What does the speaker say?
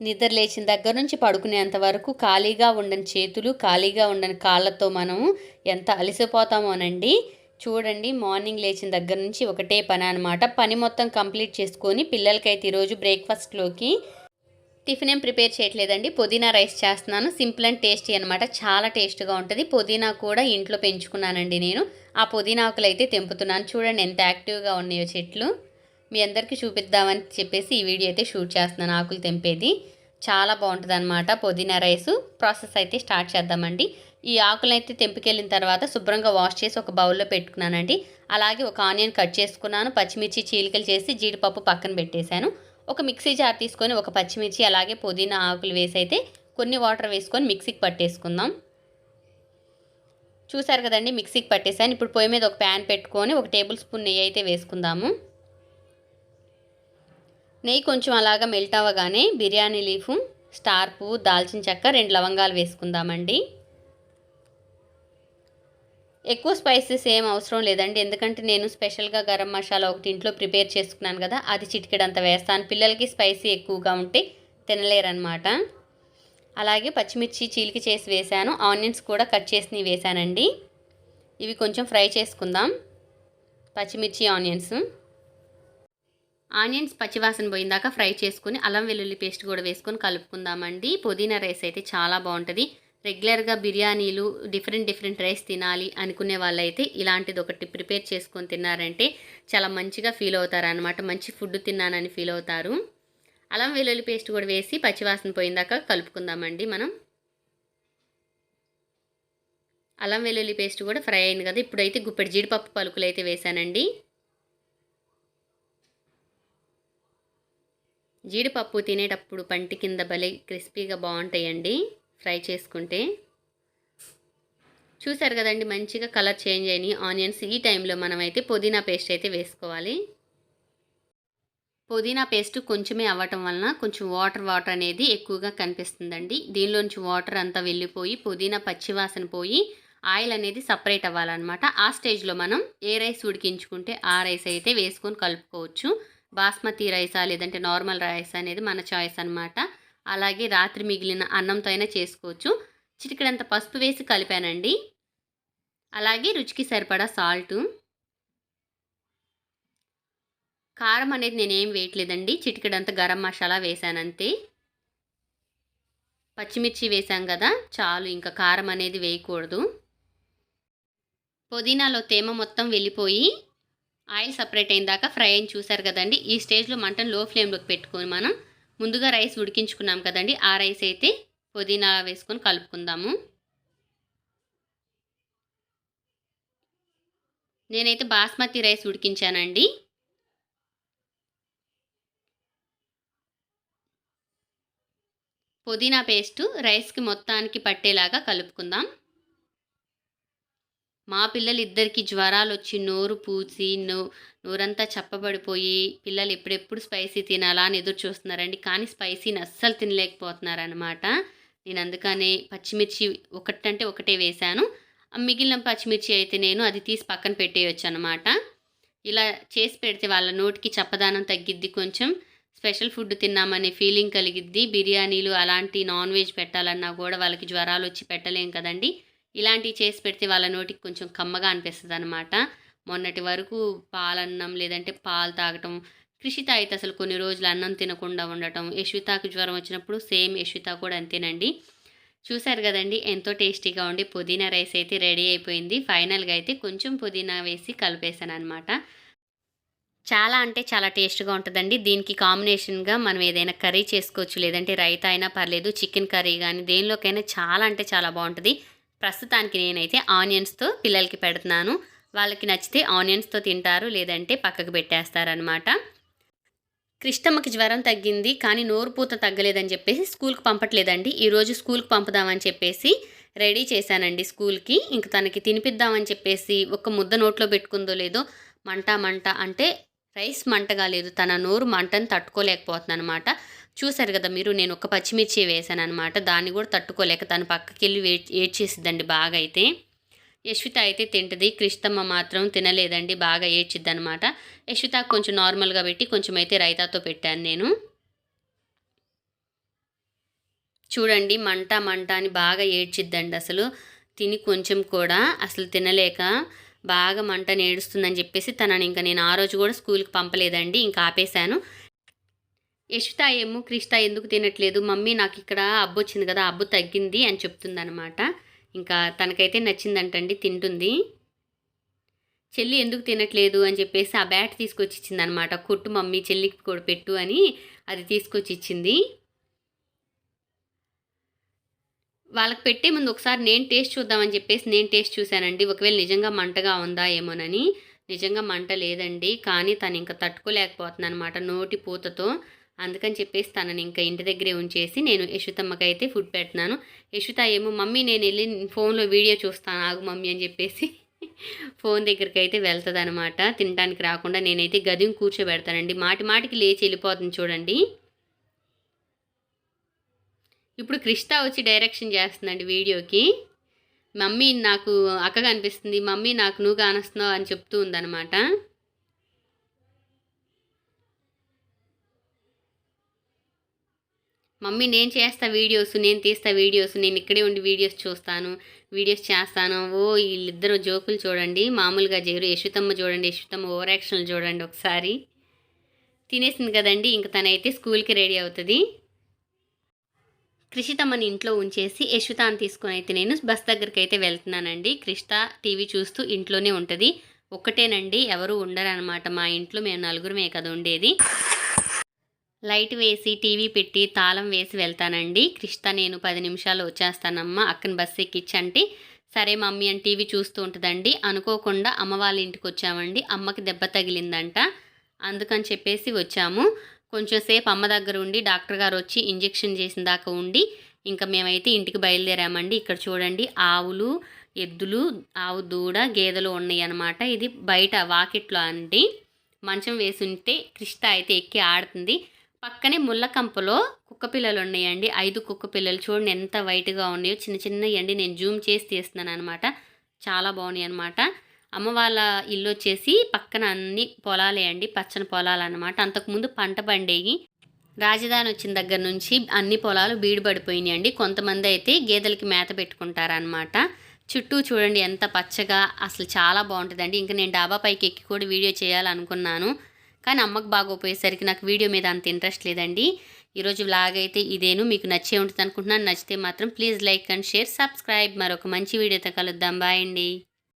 నిద్ర లేచిన దగ్గర నుంచి పడుకునేంత వరకు ఖాళీగా ఉండని చేతులు ఖాళీగా ఉండని కాళ్ళతో మనం ఎంత అలసిపోతామోనండి చూడండి మార్నింగ్ లేచిన దగ్గర నుంచి ఒకటే పని అనమాట పని మొత్తం కంప్లీట్ చేసుకొని పిల్లలకైతే ఈరోజు బ్రేక్ఫాస్ట్లోకి టిఫిన్ ఏం ప్రిపేర్ చేయట్లేదండి. పుదీనా రైస్ చేస్తున్నాను. సింపుల్ అండ్ టేస్టీ అనమాట చాలా టేస్ట్గా ఉంటుంది. పుదీనా కూడా ఇంట్లో పెంచుకున్నానండి నేను. ఆ పుదీనా ఆకులు అయితే తెంపుతున్నాను. చూడండి ఎంత యాక్టివ్గా ఉన్నాయో చెట్లు. మీ అందరికీ చూపిద్దామని చెప్పేసి ఈ వీడియో అయితే షూట్ చేస్తున్నాను ఆకులు తెంపేది. చాలా బాగుంటుంది అనమాట పుదీనా రైస్ ప్రాసెస్ అయితే స్టార్ట్ చేద్దామండి. ఈ ఆకులైతే అయితే తెంపుకెళ్ళిన తర్వాత శుభ్రంగా వాష్ చేసి ఒక బౌల్లో పెట్టుకున్నానండి. అలాగే ఒక ఆనియన్ కట్ చేసుకున్నాను పచ్చిమిర్చి చీలికలు చేసి జీడిపప్పు పక్కన పెట్టేశాను. ఒక మిక్సీ జార్ తీసుకొని ఒక పచ్చిమిర్చి అలాగే పుదీనా ఆకులు వేసి అయితే కొన్ని వాటర్ వేసుకొని మిక్సీకి పట్టేసుకుందాం. చూసారు కదండి మిక్సీకి పట్టేశాను. ఇప్పుడు పొయ్యి మీద ఒక ప్యాన్ పెట్టుకొని ఒక టేబుల్ స్పూన్ నెయ్యి అయితే వేసుకుందాము. నెయ్యి కొంచెం అలాగా మెల్ట్ అవ్వగానే బిర్యానీ లీఫు స్టార్ పువ్వు దాల్చిన చెక్క రెండు లవంగాలు వేసుకుందామండి. ఎక్కువ స్పైసెస్ ఏం అవసరం లేదండి. ఎందుకంటే నేను స్పెషల్గా గరం మసాలా ఒకటి ఇంట్లో ప్రిపేర్ చేసుకున్నాను కదా అది చిటికెడంత వేస్తాను. పిల్లలకి స్పైసీ ఎక్కువగా ఉంటే తినలేరనమాట అలాగే పచ్చిమిర్చి చీలికి చేసి వేశాను. ఆనియన్స్ కూడా కట్ చేసి వేశానండి. ఇవి కొంచెం ఫ్రై చేసుకుందాం. పచ్చిమిర్చి ఆనియన్స్. ఆనియన్స్ పచ్చివాసన పోయిందాక ఫ్రై చేసుకుని అల్లం వెల్లుల్లి పేస్ట్ కూడా వేసుకొని కలుపుకుందామండి. పుదీనా రైస్ అయితే చాలా బాగుంటుంది. రెగ్యులర్గా బిర్యానీలు డిఫరెంట్ డిఫరెంట్ రైస్ తినాలి అనుకునే వాళ్ళైతే ఇలాంటిది ఒకటి ప్రిపేర్ చేసుకొని తిన్నారంటే చాలా మంచిగా ఫీల్ అవుతారనమాట మంచి ఫుడ్ తిన్నానని ఫీల్ అవుతారు. అల్లం వెల్లుల్లి పేస్ట్ కూడా వేసి పచ్చివాసన పోయిందాక కలుపుకుందామండి మనం. అల్లం వెల్లుల్లి పేస్ట్ కూడా ఫ్రై అయింది కదా ఇప్పుడైతే గుప్పెడు జీడిపప్పు పలుకులు అయితే వేసానండి జీడిపప్పు తినేటప్పుడు పంటి కింద భలే క్రిస్పీగా బాగుంటాయండి. ఫ్రై చేసుకుంటే. చూసారు కదండి మంచిగా కలర్ చేంజ్ అయినాయి. ఆనియన్స్ ఈ టైంలో మనమైతే పుదీనా పేస్ట్ అయితే వేసుకోవాలి. పుదీనా పేస్ట్ కొంచెమే అవ్వటం వలన కొంచెం వాటర్ వాటర్ అనేది ఎక్కువగా కనిపిస్తుందండి. దీనిలోంచి వాటర్ అంతా వెళ్ళిపోయి పుదీనా పచ్చివాసన పోయి ఆయిల్ అనేది సపరేట్ అవ్వాలన్నమాట. ఆ స్టేజ్లో మనం ఏ రైస్ ఉడికించుకుంటే ఆ రైస్ అయితే వేసుకొని కలుపుకోవచ్చు. బాస్మతి రైసా లేదంటే నార్మల్ రైస్ అనేది మన చాయిస్ అనమాట అలాగే రాత్రి మిగిలిన అన్నంతో అయినా చేసుకోవచ్చు. చిటికడంత పసుపు వేసి కలిపానండి. అలాగే రుచికి సరిపడా సాల్టు. కారం అనేది నేనేం వేయట్లేదండి. చిటికడంత గరం మసాలా వేసానంతే. పచ్చిమిర్చి వేసాం కదా చాలు ఇంకా కారం అనేది వేయకూడదు. పుదీనాలో తేమ మొత్తం వెళ్ళిపోయి ఆయిల్ సపరేట్ అయిన దాకా ఫ్రై అయిన చూసారు కదండి. ఈ స్టేజ్లో మంటను లో ఫ్లేమ్లోకి పెట్టుకొని మనం ముందుగా రైస్ ఉడికించుకున్నాం కదండి. ఆ రైస్ అయితే పుదీనా వేసుకొని కలుపుకుందాము. నేనైతే బాస్మతి రైస్ ఉడికించానండి. పుదీనా పేస్టు రైస్కి మొత్తానికి పట్టేలాగా కలుపుకుందాం. మా పిల్లలిద్దరికి జ్వరాలు వచ్చి నోరు పూసి నో నోరంతా చప్పబడిపోయి పిల్లలు ఎప్పుడెప్పుడు స్పైసీ తినాలా అని ఎదురు చూస్తున్నారండి. కానీ స్పైసీని అస్సలు తినలేకపోతున్నారనమాట నేను అందుకనే పచ్చిమిర్చి ఒకటంటే ఒకటే వేశాను. మిగిలిన పచ్చిమిర్చి అయితే నేను అది తీసి పక్కన పెట్టేయచ్చు అనమాట ఇలా చేసి పెడితే వాళ్ళ నోటికి చప్పదానం తగ్గిద్ది కొంచెం. స్పెషల్ ఫుడ్ తిన్నామనే ఫీలింగ్ కలిగిద్ది. బిర్యానీలు అలాంటి నాన్ వెజ్ పెట్టాలన్నా కూడా వాళ్ళకి జ్వరాలు వచ్చి పెట్టలేం కదండి. ఇలాంటివి చేసి పెడితే వాళ్ళ నోటికి కొంచెం కమ్మగా అనిపిస్తుంది అనమాట మొన్నటి వరకు పాలన్నం లేదంటే పాలు తాగటం కృషిత అయితే అసలు కొన్ని రోజులు అన్నం తినకుండా ఉండటం యశ్వితాకు జ్వరం వచ్చినప్పుడు సేమ్ యశ్విత కూడా అంతేనండి. చూశారు కదండి ఎంతో టేస్టీగా ఉండి పుదీనా రైస్ అయితే రెడీ అయిపోయింది. ఫైనల్గా అయితే కొంచెం పుదీనా వేసి కలిపేశాను అనమాట చాలా అంటే చాలా టేస్ట్గా ఉంటుందండి. దీనికి కాంబినేషన్గా మనం ఏదైనా కర్రీ చేసుకోవచ్చు లేదంటే రైతా అయినా పర్లేదు చికెన్ కర్రీ కానీ దేనిలోకైనా చాలా అంటే చాలా బాగుంటుంది. ప్రస్తుతానికి నేనైతే ఆనియన్స్తో పిల్లలకి పెడుతున్నాను. వాళ్ళకి నచ్చితే ఆనియన్స్తో తింటారు లేదంటే పక్కకు పెట్టేస్తారనమాట కృష్ణమ్మకి జ్వరం తగ్గింది కానీ నోరు పూత తగ్గలేదని చెప్పేసి స్కూల్కి పంపట్లేదండి. ఈరోజు స్కూల్కి పంపుదామని చెప్పేసి రెడీ చేశానండి స్కూల్కి. ఇంక తనకి తినిపిద్దామని చెప్పేసి ఒక ముద్ద నోట్లో పెట్టుకుందో లేదో మంట మంట అంటే రైస్ మంట కాలేదు తన నోరు మంటను తట్టుకోలేకపోతుందనమాట అనమాట చూశారు కదా మీరు నేను ఒక పచ్చిమిర్చి వేశాను అనమాట దాన్ని కూడా తట్టుకోలేక తను పక్కకి వెళ్ళి వెయిట్ ఏడ్చేసిద్దండి బాగా అయితే యశ్విత అయితే తింటుంది క్రిస్తమ్మ మాత్రం తినలేదండి బాగా ఏడ్చిద్ది అనమాట యశ్విత కొంచెం నార్మల్గా పెట్టి కొంచెం అయితే రైతాతో పెట్టాను నేను. చూడండి మంట మంట అని బాగా ఏడ్చిద్దండి అసలు. తిని కొంచెం కూడా అసలు తినలేక బాగా మంట నేడుస్తుందని చెప్పేసి తనని ఇంకా నేను ఆ రోజు కూడా స్కూల్కి పంపలేదండి ఇంకా ఆపేశాను. యశుత ఏమో క్రిష్ట ఎందుకు తినట్లేదు? మమ్మీ నాకు ఇక్కడ అబ్బు వచ్చింది కదా అబ్బు తగ్గింది అని చెప్తుందనమాట ఇంకా తనకైతే నచ్చిందంటండి తింటుంది. చెల్లి ఎందుకు తినట్లేదు? అని చెప్పేసి ఆ బ్యాట్ తీసుకొచ్చి ఇచ్చిందనమాట కొట్టు మమ్మీ చెల్లికి కూడా పెట్టు అని అది తీసుకొచ్చి ఇచ్చింది వాళ్ళకి పెట్టే ముందు ఒకసారి నేను టేస్ట్ చూద్దామని చెప్పేసి నేను టేస్ట్ చూశానండి. ఒకవేళ నిజంగా మంటగా ఉందా ఏమోనని. నిజంగా మంట లేదండి కానీ తను ఇంకా తట్టుకోలేకపోతుంది అనమాట నోటి పూతతో. అందుకని చెప్పేసి తనని ఇంకా ఇంటి దగ్గరే ఉంచేసి నేను యశుతమ్మకి అయితే ఫుడ్ పెడుతున్నాను. యశుత ఏమో మమ్మీ నేను వెళ్ళి ఫోన్లో వీడియో చూస్తాను ఆగు మమ్మీ అని చెప్పేసి ఫోన్ దగ్గరికి అయితే వెళ్తుంది అనమాట తినడానికి రాకుండా నేనైతే గదిని కూర్చోబెడతానండి. మాటి మాటికి లేచి వెళ్ళిపోతుంది చూడండి. ఇప్పుడు క్రిస్టా వచ్చి డైరెక్షన్ చేస్తుందండి వీడియోకి. మమ్మీ నాకు అక్క కనిపిస్తుంది మమ్మీ నాకు నువ్వు కానొస్తున్నావు అని చెప్తూ ఉందన్నమాట. మమ్మీ నేను చేస్తా వీడియోస్ నేను తీస్తా వీడియోస్ నేను ఇక్కడే ఉండి వీడియోస్ చూస్తాను వీడియోస్ చేస్తాను. ఓ వీళ్ళిద్దరు జోకులు చూడండి. మామూలుగా చేయరు యశుతమ్మ చూడండి యశుతమ్మ ఓవర్ యాక్షన్లు చూడండి ఒకసారి. తినేసింది కదండి ఇంక తనైతే స్కూల్కి రెడీ అవుతుంది. కృషితమ్మని ఇంట్లో ఉంచేసి యశుతాన్ని తీసుకొని అయితే నేను బస్ దగ్గరికి అయితే వెళ్తున్నానండి. కృష్ణ టీవీ చూస్తూ ఇంట్లోనే ఉంటుంది. ఒక్కటేనండి ఎవరు ఉండరనమాట. మా ఇంట్లో మేము నలుగురమే కదా ఉండేది. లైట్ వేసి టీవీ పెట్టి తాళం వేసి వెళ్తానండి. కృష్ణ నేను పది నిమిషాలు వచ్చేస్తానమ్మా. అక్కని బస్సు ఎక్కించంటే సరే మమ్మీ అని టీవీ చూస్తూ ఉంటుందండి. అనుకోకుండా అమ్మ వాళ్ళ ఇంటికి వచ్చామండి. అమ్మకి దెబ్బ తగిలిందంట. అందుకని చెప్పేసి వచ్చాము. కొంచెం సేపు అమ్మ దగ్గర ఉండి డాక్టర్ గారు వచ్చి ఇంజెక్షన్ చేసిన దాకా ఉండి ఇంకా మేమైతే ఇంటికి బయలుదేరామండి. ఇక్కడ చూడండి ఆవులు ఎద్దులు ఆవు దూడ గేదెలు ఉన్నాయి అన్నమాట ఇది బయట వాకిట్లో అండి. మంచం వేసి ఉంటే కృష్ణ అయితే ఎక్కి ఆడుతుంది. పక్కనే ముళ్ళకంపలో కుక్క పిల్లలు ఉన్నాయండి. ఐదు కుక్క పిల్లలు. చూడండి ఎంత వైట్గా ఉన్నాయో. చిన్న చిన్నవి అండి. నేను జూమ్ చేసి తీస్తున్నాను అనమాట చాలా బాగున్నాయి అనమాట అమ్మ వాళ్ళ ఇల్లు వచ్చేసి పక్కన అన్ని పొలాలే అండి. పచ్చని పొలాలు అనమాట అంతకుముందు పంట పండేవి. రాజధాని వచ్చిన దగ్గర నుంచి అన్ని పొలాలు బీడు పడిపోయినాయి అండి. కొంతమంది అయితే గేదెలకి మేత పెట్టుకుంటారనమాట చుట్టూ చూడండి ఎంత పచ్చగా. అసలు చాలా బాగుంటుందండి. ఇంకా నేను డాబా పైకి ఎక్కి కూడా వీడియో చేయాలనుకున్నాను. కానీ అమ్మకు బాగోపోయేసరికి నాకు వీడియో మీద అంత ఇంట్రెస్ట్ లేదండి. ఈరోజు వ్లాగ్ అయితే ఇదేను. మీకు నచ్చే ఉంటుంది అనుకుంటున్నాను నచ్చితే మాత్రం please like and share subscribe మరొక మంచి వీడియోతో కలుద్దాం. బాయ్ అండి.